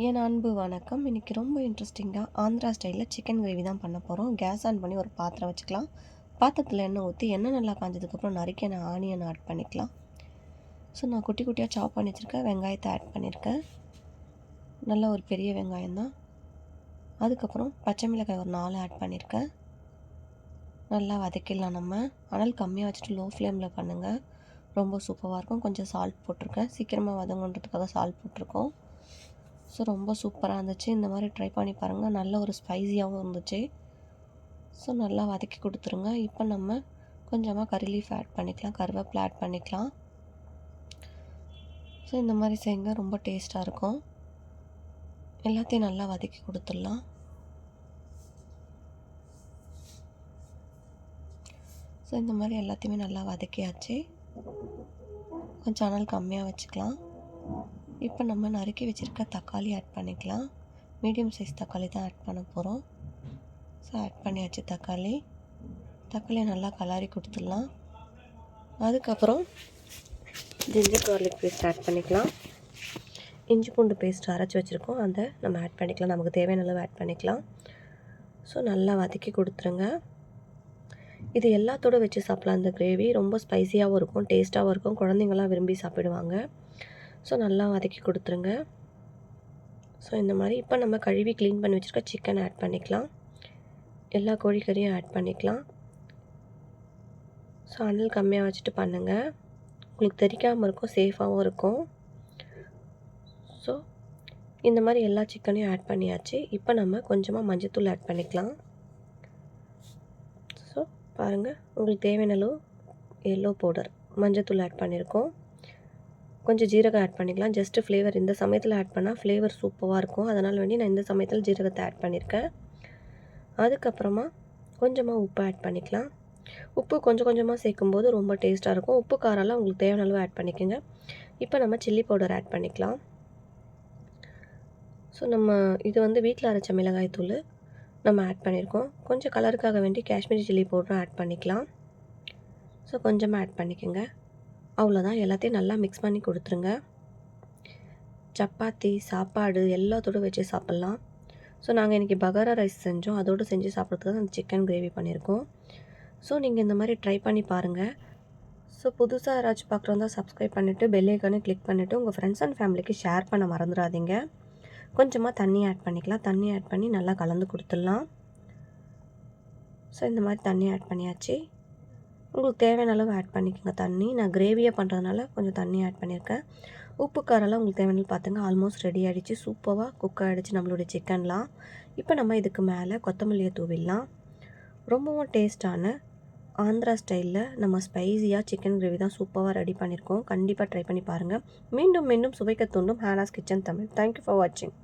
என் அன்பு வணக்கம். இன்றைக்கி ரொம்ப இன்ட்ரெஸ்டிங்காக ஆந்திரா ஸ்டைலில் சிக்கன் கிரேவி தான் பண்ண போகிறோம் கேஸ் ஆன் பண்ணி ஒரு பாத்திரம் வச்சுக்கலாம். பாத்திரத்தில் எண்ணெய் ஊற்றி எண்ணெய் நல்லா காஞ்சதுக்கப்புறம் நறுக்கி நான் ஆனியன் ஆட் பண்ணிக்கலாம். ஸோ நான் குட்டி குட்டியாக சாப் பண்ணி வச்சுருக்கேன். வெங்காயத்தை ஆட் பண்ணியிருக்கேன் நல்ல ஒரு பெரிய வெங்காயம் தான். அதுக்கப்புறம் பச்சை மிளகாய் ஒரு நாலு ஆட் பண்ணியிருக்கேன் நல்லா வதக்கிடலாம் நம்ம. அனல் கம்மியாக வச்சுட்டு லோ ஃப்ளேமில் பண்ணுங்கள் ரொம்ப சூப்பராக இருக்கும். கொஞ்சம் சால்ட் போட்டிருக்கேன். சீக்கிரமாக வதங்குன்றதுக்காக சால்ட் போட்டிருக்கோம். ஸோ ரொம்ப சூப்பராக இருந்துச்சு. இந்த மாதிரி ட்ரை பண்ணி பாருங்கள் நல்ல ஒரு ஸ்பைஸியாகவும் இருந்துச்சு. ஸோ நல்லா வதக்கி கொடுத்துருங்க. இப்போ நம்ம கொஞ்சமாக கறி லீஃப் ஆட் பண்ணிக்கலாம். கருவேப்பிலை ஆட் பண்ணிக்கலாம். ஸோ இந்த மாதிரி செய்யுங்க. ரொம்ப டேஸ்ட்டாக இருக்கும். எல்லாத்தையும் நல்லா வதக்கி கொடுத்துடலாம். ஸோ இந்த மாதிரி எல்லாத்தையுமே நல்லா வதக்கியாச்சு. கொஞ்சம் அனல் கம்மியாக வச்சுக்கலாம். இப்போ நம்ம நறுக்கி வச்சுருக்க தக்காளி ஆட் பண்ணிக்கலாம். மீடியம் சைஸ் தக்காளி தான் ஆட் பண்ண போகிறோம் ஸோ ஆட் பண்ணியாச்சு தக்காளி. தக்காளியை நல்லா கலாரி கொடுத்துடலாம். அதுக்கப்புறம் ஜிஞ்சர் கார்லிக் பேஸ்ட் ஆட் பண்ணிக்கலாம். இஞ்சி பூண்டு பேஸ்ட் அரைச்சி வச்சுருக்கோம். அதை நம்ம ஆட் பண்ணிக்கலாம். நமக்கு தேவையான அளவு ஆட் பண்ணிக்கலாம். ஸோ நல்லா வதக்கி கொடுத்துருங்க. இது எல்லாத்தோடு வச்சு சாப்பிட்லாம். அந்த கிரேவி ரொம்ப ஸ்பைஸியாகவும் இருக்கும் டேஸ்ட்டாகவும் இருக்கும். குழந்தைங்களாம் விரும்பி சாப்பிடுவாங்க. ஸோ நல்லா வதக்கி கொடுத்துருங்க. ஸோ இந்த மாதிரி இப்போ நம்ம கழுவி க்ளீன் பண்ணி வச்சுருக்க சிக்கன் ஆட் பண்ணிக்கலாம். எல்லா கோழிக்கறியும் ஆட் பண்ணிக்கலாம். ஸோ அனல் கம்மியாக வச்சுட்டு பண்ணுங்கள் உங்களுக்கு தெரிக்காமல் இருக்கும் சேஃபாகவும் இருக்கும். ஸோ இந்த மாதிரி எல்லா சிக்கனையும் ஆட் பண்ணியாச்சு. இப்போ நம்ம கொஞ்சமாக மஞ்சத்தூள் ஆட் பண்ணிக்கலாம். ஸோ பாருங்கள் உங்களுக்கு தேவையான அளவு எல்லோ பவுடர் மஞ்சத்தூள் ஆட் பண்ணியிருக்கோம். கொஞ்சம் ஜீரகம் ஆட் பண்ணிக்கலாம். ஜஸ்ட்டு ஃப்ளேவர் இந்த சமயத்தில் ஆட் பண்ணால் ஃப்ளேவர் சூப்பராக இருக்கும். அதனால் வேண்டி நான் இந்த சமயத்தில் ஜீரகத்தை ஆட் பண்ணியிருக்கேன் அதுக்கப்புறமா கொஞ்சமாக உப்பு ஆட் பண்ணிக்கலாம். உப்பு கொஞ்சம் கொஞ்சமாக சேர்க்கும்போது ரொம்ப டேஸ்ட்டாக இருக்கும். உப்பு காரெல்லாம் உங்களுக்கு தேவையான அளவு ஆட் பண்ணிக்கோங்க. இப்போ நம்ம சில்லி பவுடர் ஆட் பண்ணிக்கலாம். ஸோ நம்ம இது வந்து வீட்டில் அரைச்ச மிளகாய் தூள் நம்ம ஆட் பண்ணியிருக்கோம் கொஞ்சம் கலருக்காக வேண்டி காஷ்மீரி சில்லி பவுடரும் ஆட் பண்ணிக்கலாம். ஸோ கொஞ்சமாக ஆட் பண்ணிக்கோங்க. அவ்வளோதான் எல்லாத்தையும் நல்லா மிக்ஸ் பண்ணி கொடுத்துருங்க. சப்பாத்தி சாப்பாடு எல்லாத்தோடு வச்சு சாப்பிட்லாம். ஸோ நாங்கள் இன்றைக்கி பகாரா ரைஸ் செஞ்சோம். அதோடு செஞ்சு சாப்பிட்றதுக்கு அந்த சிக்கன் கிரேவி பண்ணியிருக்கோம். ஸோ நீங்கள் இந்த மாதிரி ட்ரை பண்ணி பாருங்கள் ஸோ புதுசாக யாராச்சும் பார்க்குறவங்க சப்ஸ்கிரைப் பண்ணிவிட்டு பெல்லைக்கானு கிளிக் பண்ணிவிட்டு உங்கள் ஃப்ரெண்ட்ஸ் அண்ட் ஃபேமிலிக்கு ஷேர் பண்ண மறந்துடாதீங்க. கொஞ்சமாக தண்ணி ஆட் பண்ணிக்கலாம். தண்ணி ஆட் பண்ணி நல்லா கலந்து கொடுத்துடலாம். ஸோ இந்த மாதிரி தண்ணி ஆட் பண்ணியாச்சு. உங்களுக்கு தேவையான அளவு ஆட் பண்ணிக்கோங்க. தண்ணி நான் கிரேவியாக பண்ணுறதுனால கொஞ்சம் தண்ணி ஆட் பண்ணியிருக்கேன். உப்பு காரெல்லாம் உங்களுக்கு தேவையான பார்த்துங்க ஆல்மோஸ்ட் ரெடி ஆகிடுச்சு சூப்பராக குக் ஆகிடுச்சு நம்மளுடைய சிக்கன்லாம் இப்போ நம்ம இதுக்கு மேலே கொத்தமல்லியை தூவிடலாம். ரொம்பவும் டேஸ்ட்டான ஆந்திரா ஸ்டைலில் நம்ம ஸ்பைஸியாக சிக்கன் கிரேவி தான் சூப்பராக ரெடி பண்ணியிருக்கோம். கண்டிப்பாக ட்ரை பண்ணி பாருங்கள் மீண்டும் மீண்டும் சுவைக்க தூண்டும் Hena's kitchen Tamil thank you for வாட்சிங்